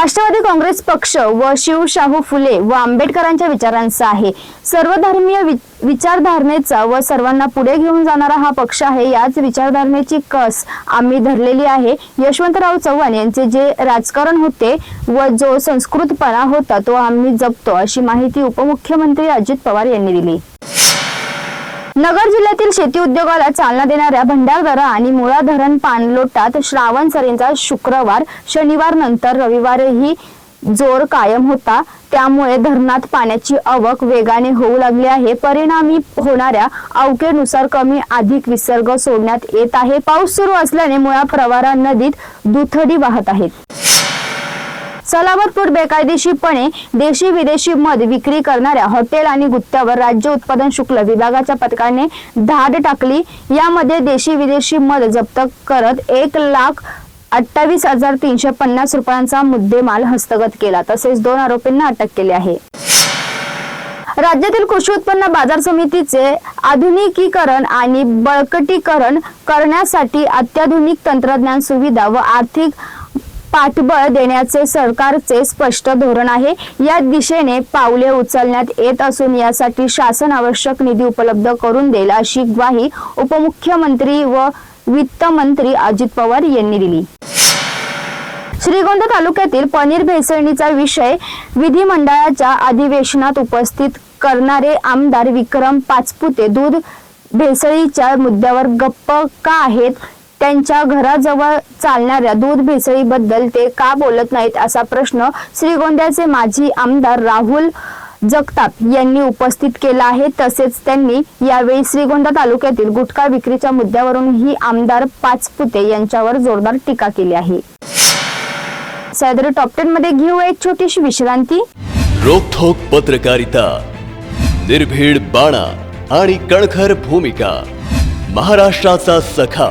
राष्ट्रवादी काँग्रेस पक्ष व शिवशाहू फुले व आंबेडकरांच्या विचारांचा आहे. सर्वधर्मीय वि- विचारधारणेचा व सर्वांना पुढे घेऊन जाणारा हा पक्ष आहे याच विचारधारणेची कस आम्ही धरलेली आहे. यशवंतराव चव्हाण यांचे जे राजकारण होते व जो संस्कृतपणा होता तो आम्ही जपतो अशी माहिती उपमुख्यमंत्री अजित पवार यांनी दिली. नगर जिल्ह्यातील शेती उद्योगाला चालना देणाऱ्या भंडारदरा आणि मुळा धरण पाणलोटात श्रावण सरींचा शुक्रवार शनिवार नंतर रविवारही जोर कायम होता. त्यामुळे धरणात पाण्याची आवक वेगाने होऊ लागली आहे. परिणामी होणाऱ्या अवकेनुसार कमी अधिक विसर्ग सोडण्यात येत आहे. पाऊस सुरू असल्याने मुळा प्रवारा नदीत दुथडी वाहत आहेत. सलामतपूर बेकायदेशीरपणे देशी विदेशी मध विक्री करणाऱ्या हॉटेल आणि गुत्त्यावर राज्य उत्पादन शुल्क विभागाच्या पथकाने धाड टाकली. यामध्ये देशी विदेशी मध जप्त करत एक लाख अठ्ठावीस हजार तीनशे पन्नास रुपयांचा मुद्देमाल हस्तगत केला तसेच दोन आरोपींना अटक केली आहे. राज्यातील कृषी उत्पन्न बाजार समितीचे आधुनिकीकरण आणि बळकटीकरण करण्यासाठी अत्याधुनिक तंत्रज्ञान सुविधा व आर्थिक पाठबळ देण्याचे सरकारचे स्पष्ट धोरण आहे. या दिशेने पावले उचलण्यात येत असून यासाठी शासन आवश्यक निधी उपलब्ध करून देईल अशी ग्वाही उपमुख्यमंत्री व वित्त मंत्री अजित पवार यांनी दिली. श्रीगोंदा तालुक्यातील पनीर भेसळणीचा विषय विधिमंडळाच्या अधिवेशनात उपस्थित करणारे आमदार विक्रम पाचपुते दूध भेसळीच्या मुद्द्यावर गप्प का आहेत? त्यांच्या घराजवळ चालणाऱ्या दूध भेसळीबद्दल ते का बोलत नाहीत असा प्रश्न श्रीगोंद्याचे माजी आमदार राहुल जगताप यांनी उपस्थित केला आहे. तसेच त्यांनी यावेळी श्रीगोंदा तालुक्यातील गुटखा विक्रीच्या मुद्द्यावरूनही आमदार पाचपुते यांच्यावर जोरदार टीका केली आहे. सह्याद्री टॉप टेन मध्ये घेऊ एक छोटीशी विश्रांती. रोखोक पत्रकारिता निर्भीड बाणा आणि कणखर भूमिका महाराष्ट्राचा सखा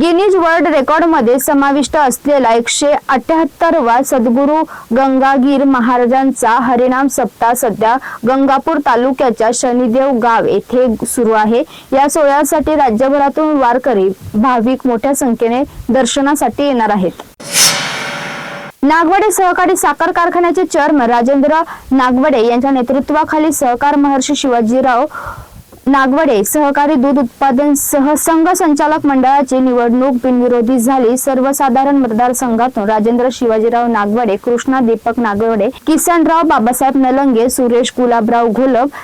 गिनीज वर्ल्ड रेकॉर्डमध्ये समाविष्ट असलेला एकशे अठ्याहत्तरवा सद्गुरू गंगागीर महाराजांचा हरिनाम सप्ताह सध्या गंगापूर तालुक्याच्या शनिदेव गाव येथे सुरू आहे. या सोहळ्यासाठी राज्यभरातून वारकरी भाविक मोठ्या संख्येने दर्शनासाठी येणार आहेत. नागवडे सहकारी साखर कारखान्याचे चेअरमन राजेंद्र नागवडे यांच्या नेतृत्वाखाली सहकार महर्षी शिवाजीराव नागवडे सहकारी दूध उत्पादन सहसंघ संचालक मंडळाची निवडणूक बिनविरोधी झाली. सर्वसाधारण मतदारसंघातून राजेंद्र शिवाजीराव नागवडे कृष्णा दीपक नागवडे किसनराव बाबासाहेब नलंगे सुरेश गुलाबराव घोलप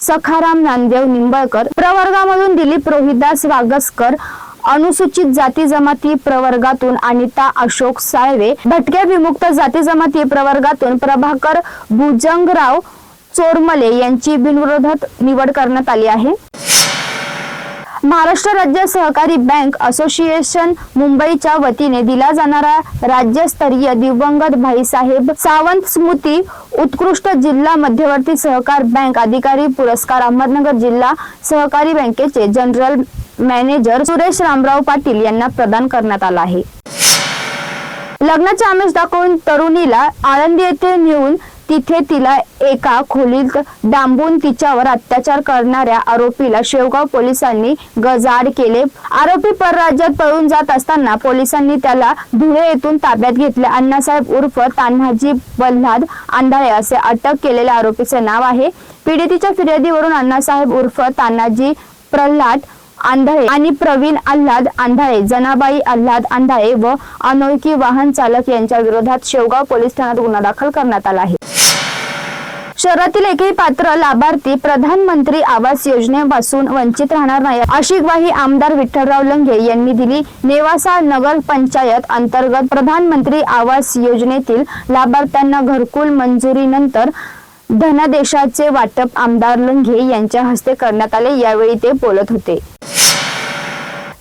सखाराम नांदेव निंबळकर प्रवर्गामधून दिलीप रोहिदास वागसकर अनुसूचित जाती जमाती प्रवर्गातून अनिता अशोक साळवे भटक्या विमुक्त जाती जमाती प्रवर्गातून प्रभाकर भुजंगराव चोरमले यांची बिनविरोधात निवड करण्यात आली आहे. महाराष्ट्र राज्य सहकारी बँक असोसिएशन मुंबईच्या वतीने दिला जाणारा राज्यस्तरीय दिवंगत भाईसाहेब सावंत स्मृती उत्कृष्ट जिल्हा मध्यवर्ती सहकार बँक अधिकारी पुरस्कार अहमदनगर जिल्हा सहकारी बँकेचे जनरल मॅनेजर सुरेश रामराव पाटील यांना प्रदान करण्यात आला आहे. लग्नाचे आमिष दाखवून तरुणीला आळंदी येथे नेऊन तिथे तिला एका खोलीत डांबून तिच्यावर अत्याचार करणाऱ्या आरोपीला शेवगाव पोलिसांनी गजाड केले. आरोपी परराज्यात पळून जात असताना पोलिसांनी त्याला धुळे येथून ताब्यात घेतले. अण्णासाहेब उर्फ तान्हाजी बल्हाद आंधळे असे अटक केलेल्या आरोपीचे नाव आहे. पीडितीच्या फिर्यादीवरून अण्णासाहेब उर्फ तान्हाजी प्रल्हाद आंधळे आणि प्रवीण आल्हाद आंधळे जनाबाई आल्हाद आंधळे व अनोळखी वाहन चालक यांच्या विरोधात शेवगाव पोलीस ठाण्यात गुन्हा दाखल करण्यात आला आहे. शहरातील एकही पात्र लाभार्थी प्रधानमंत्री आवास योजनेपासून वंचित राहणार नाही अशी ग्वाही आमदार विठ्ठलराव लंघे यांनी दिली. नेवासा नगर पंचायत अंतर्गत प्रधानमंत्री आवास योजनेतील लाभार्थ्यांना घरकुल मंजुरीनंतर धनादेशाचे वाटप आमदार लंघे यांच्या हस्ते करण्यात आले यावेळी ते बोलत होते.